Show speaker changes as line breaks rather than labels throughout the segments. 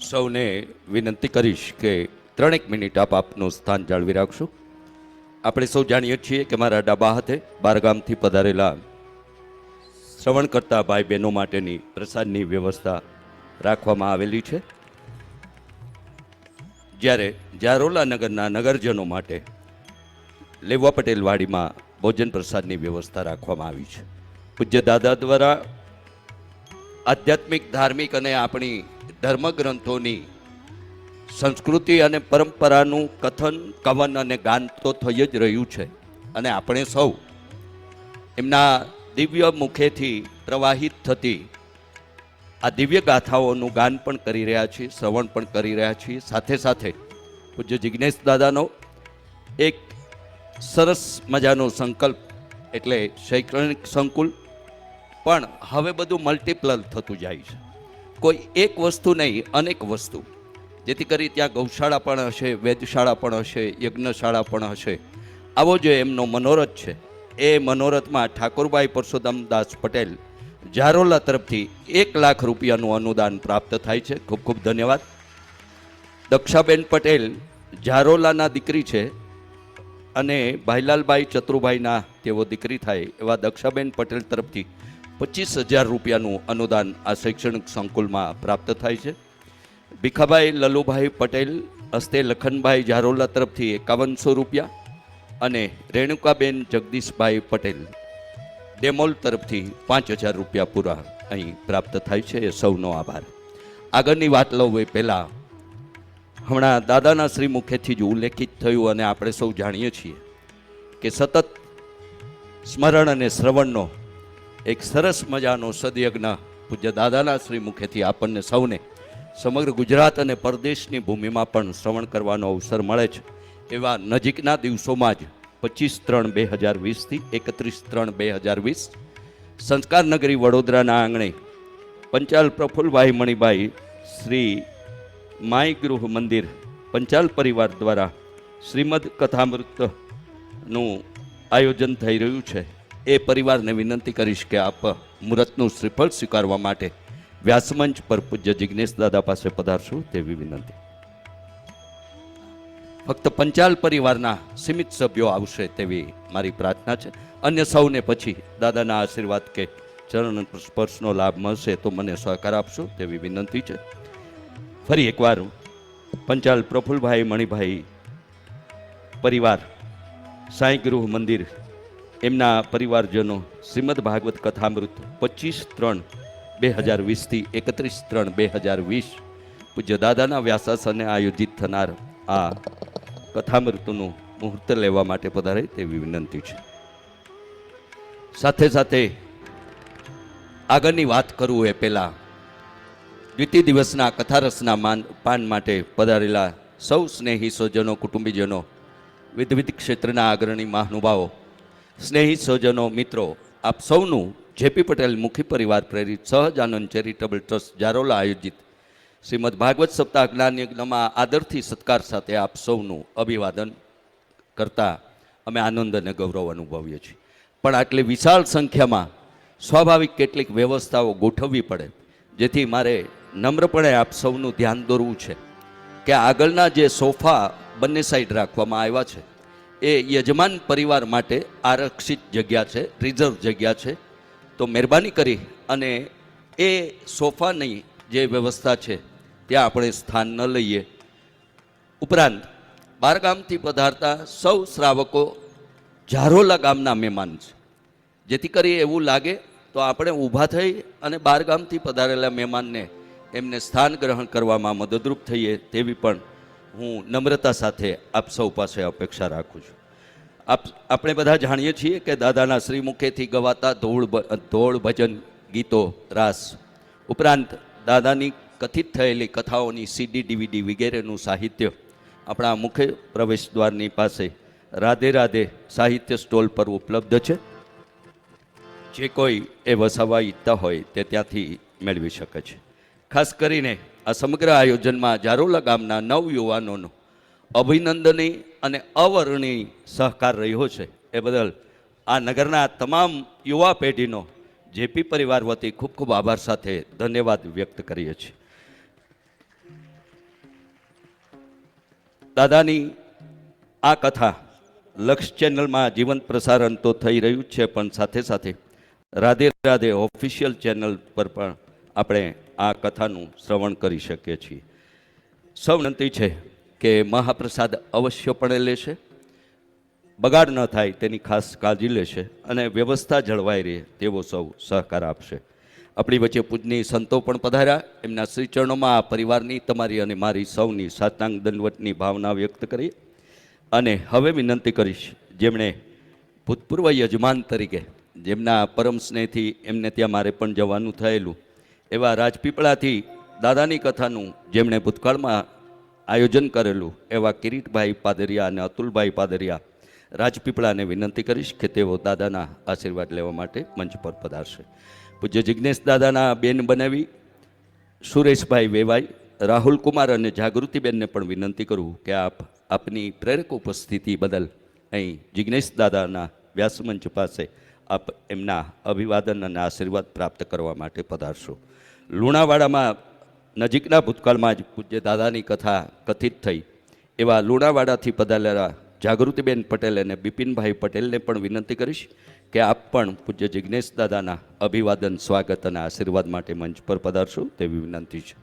સૌને વિનંતી કરીશ કે ત્રણેક મિનિટ આપ આપનું સ્થાન જાળવી રાખશો. આપણે સૌ જાણીએ છીએ કે મારા ડાબા હાથે બારગામથી પધારેલા શ્રવણ કરતા ભાઈ બહેનો માટેની પ્રસાદની વ્યવસ્થા રાખવામાં આવેલી છે. જ્યારે જારોલા નગરના નગરજનો માટે લેવા પટેલવાડીમાં ભોજન પ્રસાદની વ્યવસ્થા રાખવામાં આવી છે. પૂજ્ય દાદા દ્વારા આધ્યાત્મિક, ધાર્મિક અને આપણી ધર્મગ્રંથોની સંસ્કૃતિ અને પરંપરાનું કથન, કવન અને ગાન તો થઈ જ રહ્યું છે. અને આપણે સૌ એમના દિવ્ય મુખેથી પ્રવાહિત થતી આ દિવ્ય ગાથાઓનું ગાન પણ કરી રહ્યા છીએ, શ્રવણ પણ કરી રહ્યા છીએ. સાથે સાથે પૂજ્ય જિજ્ઞેશ દાદાનો એક સરસ મજાનો સંકલ્પ, એટલે શૈક્ષણિક સંકુલ, પણ હવે બધું મલ્ટીપ્લલ થતું જાય છે. કોઈ એક વસ્તુ નહીં, અનેક વસ્તુ. જેથી કરી ત્યાં ગૌશાળા પણ હશે, વેદશાળા પણ હશે, યજ્ઞશાળા પણ હશે. આવો જે એમનો મનોરથ છે, એ મનોરથમાં ઠાકોરભાઈ પરસોત્તમદાસ પટેલ જારોલા તરફથી એક લાખ રૂપિયાનું અનુદાન પ્રાપ્ત થાય છે. ખૂબ ખૂબ ધન્યવાદ. દક્ષાબેન પટેલ જારોલાના દીકરી છે અને ભાઈલાલભાઈ ચતુરુભાઈના તેઓ દીકરી થાય એવા દક્ષાબેન પટેલ તરફથી પચીસ હજાર રૂપિયાનું અનુદાન આ શૈક્ષણિક સંકુલમાં પ્રાપ્ત થાય છે. ભીખાભાઈ લલુભાઈ પટેલ હસ્તે લખનભાઈ જારોલા તરફથી એકાવનસો રૂપિયા અને રેણુકાબેન જગદીશભાઈ પટેલ ડેમોલ તરફથી પાંચ હજાર રૂપિયા પૂરા અહીં પ્રાપ્ત થાય છે. એ સૌનો આભાર. આગળની વાત લઉં એ પહેલાં. હમણાં દાદાના શ્રી મુખેથી જ ઉલ્લેખિત થયું અને આપણે સૌ જાણીએ છીએ કે સતત સ્મરણ અને શ્રવણનો એક સરસ મજાનો સદયજ્ઞ પૂજ્ય દાદાના શ્રી મુખેથી આપણને સૌને. સમગ્ર ગુજરાત અને પરદેશની ભૂમિમાં પણ શ્રવણ કરવાનો અવસર મળે છે. એવા નજીકના દિવસોમાં જ પચીસ ત્રણ બે હજાર વીસથી એકત્રીસ ત્રણ બે હજાર વીસ સંસ્કાર નગરી વડોદરાના આંગણે પંચાલ પ્રફુલભાઈ મણિભાઈ શ્રી માય ગૃહ મંદિર પંચાલ પરિવાર દ્વારા શ્રીમદ કથામૃતનું આયોજન થઈ રહ્યું છે. એ પરિવારને વિનંતી કરીશ કે આપ મુહૂર્તનું શ્રીફળ સ્વીકારવા માટે વ્યાસમંચ પર પૂજ્ય જિજ્ઞેશ દાદા પાસે પધારશું તેવી વિનંતી. ફક્ત પંચાલ પરિવારના સીમિત સભ્યો આવશે તેવી મારી પ્રાર્થના છે. અન્ય સૌને પછી દાદાના આશીર્વાદ કે ચરણ સ્પર્શનો લાભ મળશે તો મને સહકાર આપશો તેવી વિનંતી છે. ફરી એકવાર પંચાલ પ્રફુલભાઈ મણિભાઈ પરિવાર સાંઈ ગૃહ મંદિર એમના પરિવારજનો શ્રીમદ ભાગવત કથામૃત પચીસ ત્રણ બે હજાર વીસથી એકત્રીસ ત્રણ બે હજાર વીસ પૂજ્ય દાદાના વ્યાસાસને આયોજિત થનાર આ કથામૃતનું મુહૂર્ત લેવા માટે પધારે તેવી વિનંતી છે. સાથે સાથે આગળની વાત કરું એ પહેલાં દ્વિતીય દિવસના કથારસના માન, પાન માટે પધારેલા સૌ સ્નેહી સ્વજનો, કુટુંબીજનો વિવિધ ક્ષેત્રના અગ્રણી મહાનુભાવો સ્નેહી સ્વજનો મિત્રો, આપ સૌનું જેપી પટેલ મુખી પરિવાર પ્રેરિત સહજાનંદ ચેરિટેબલ ટ્રસ્ટ જારોલા આયોજિત. શ્રીમદ ભાગવત સપ્તાહ જ્ઞાન યજ્ઞમાં આદરથી સત્કાર સાથે આપ સૌનું અભિવાદન કરતા અમે આનંદ અને ગૌરવ અનુભવીએ છીએ. પણ આટલી વિશાળ સંખ્યામાં સ્વાભાવિક કેટલીક વ્યવસ્થાઓ ગોઠવવી પડે, જેથી મારે નમ્રપણે આપ સૌનું ધ્યાન દોરવું છે કે આગળના જે સોફા બંને સાઈડ રાખવામાં આવ્યા છે એ યજમાન પરિવાર માટે આરક્ષિત જગ્યા છે, રિઝર્વ જગ્યા છે. તો મહેરબાની કરી અને એ સોફાની જે વ્યવસ્થા છે, ત્યાં આપણે સ્થાન ન લઈએ. ઉપરાંત, બારગામથી પધારતા સૌ શ્રાવકો ઝારોલા ગામના મહેમાન છે. જેથી કરી એવું લાગે તો આપણે ઊભા થઈ અને બારગામથી પધારેલા મહેમાનને એમને સ્થાન ગ્રહણ કરવામાં મદદરૂપ થઈએ તેવી પણ હું નમ્રતા સાથે આપ સૌ પાસે અપેક્ષા રાખું છું. આપ, આપણે બધા જાણીએ છીએ કે દાદાના શ્રી મુખેથી ગવાતા ધોળ ધોળ ભજન ગીતો રાસ ઉપરાંત દાદાની કથિત થયેલી કથાઓની સીડી, ડીવીડી વગેરેનું સાહિત્ય આપણા મુખ્ય પ્રવેશ દ્વારની પાસે રાધે રાધે સાહિત્ય સ્ટોલ પર ઉપલબ્ધ છે. જે કોઈ એ વસાવવા ઈચ્છતા હોય તે ત્યાંથી મેળવી શકે છે. ખાસ કરીને આ સમગ્ર આયોજનમાં જારોલા ગામના નવ યુવાનોનો અભિનંદની અને અવર્ણનીય સહકાર રહ્યો છે. એ બદલ આ નગરના તમામ યુવા પેઢીનો જેપી પરિવાર વતી ખૂબ ખૂબ આભાર સાથે ધન્યવાદ વ્યક્ત કરીએ છીએ. દાદાની આ કથા લક્ષ ચેનલમાં જીવંત પ્રસારણ તો થઈ રહ્યું છે, પણ સાથે સાથે રાધે રાધે ઓફિશિયલ ચેનલ પર પણ આપણે આ કથાનું શ્રવણ કરી શકીએ છીએ. સૌ વિનંતી છે કે મહાપ્રસાદ અવશ્યપણે લેશે બગાડ ન થાય તેની ખાસ કાળજી લેશે અને વ્યવસ્થા જળવાઈ રહે તેવો સૌ સહકાર આપશે. આપણી વચ્ચે પૂજની સંતો પણ પધાર્યા. એમના શ્રીચરણોમાં આ પરિવારની તમારી અને મારી સૌની સાતાંગ દંડવટની ભાવના વ્યક્ત કરી. અને હવે વિનંતી કરીશ જેમણે ભૂતપૂર્વ યજમાન તરીકે જેમના પરમ સ્નેહથી એમને ત્યાં મારે પણ જવાનું થયેલું એવા રાજપીપળાથી દાદાની કથાનું જેમણે ભૂતકાળમાં આયોજન કરેલું, એવા કિરીટભાઈ પાદરિયા અને અતુલભાઈ પાદરિયા રાજપીપળાને વિનંતી કરીશ કે તેઓ દાદાના આશીર્વાદ લેવા માટે મંચ પર પધારશે. પૂજ્ય જિજ્ઞેશ દાદાના બેન બનાવી, સુરેશભાઈ વેવાઈ, રાહુલ કુમાર અને જાગૃતિબેનને પણ વિનંતી કરું કે આપ આપની પ્રેરક ઉપસ્થિતિ બદલ અહીં જિજ્ઞેશ દાદાના વ્યાસમંચ પાસે આપ એમના અભિવાદન અને આશીર્વાદ પ્રાપ્ત કરવા માટે પધારશો. લુણાવાડામાં નજીકના ભૂતકાળમાં જ પૂજ્ય દાદાની કથા કથિત થઈ. એવા લુણાવાડાથી પધારેલા જાગૃતિબેન પટેલ અને બિપિનભાઈ પટેલને પણ વિનંતી કરીશ કે આપ પણ પૂજ્ય જિજ્ઞેશ દાદાના અભિવાદન, સ્વાગત અને આશીર્વાદ માટે મંચ પર પધારશો તેવી વિનંતી છે.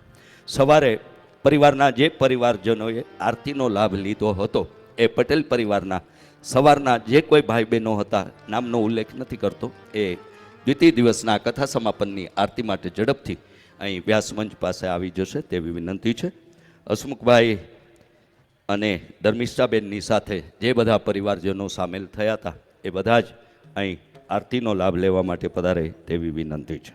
સવારે પરિવારના જે પરિવારજનોએ આરતીનો લાભ લીધો હતો એ પટેલ પરિવારના સવારના જે કોઈ ભાઈ બહેનો હતા, નામનો ઉલ્લેખ નથી કરતો, એ દ્વિતીય દિવસના કથા સમાપનની આરતી માટે ઝડપથી અહીં વ્યાસમંચ પાસે આવી જશે તેવી વિનંતી છે. હસમુખભાઈ અને ધર્મિષ્ઠાબેનની સાથે જે બધા પરિવારજનો સામેલ થયા હતા, એ બધા જ અહીં આરતીનો લાભ લેવા માટે પધારે તેવી વિનંતી છે.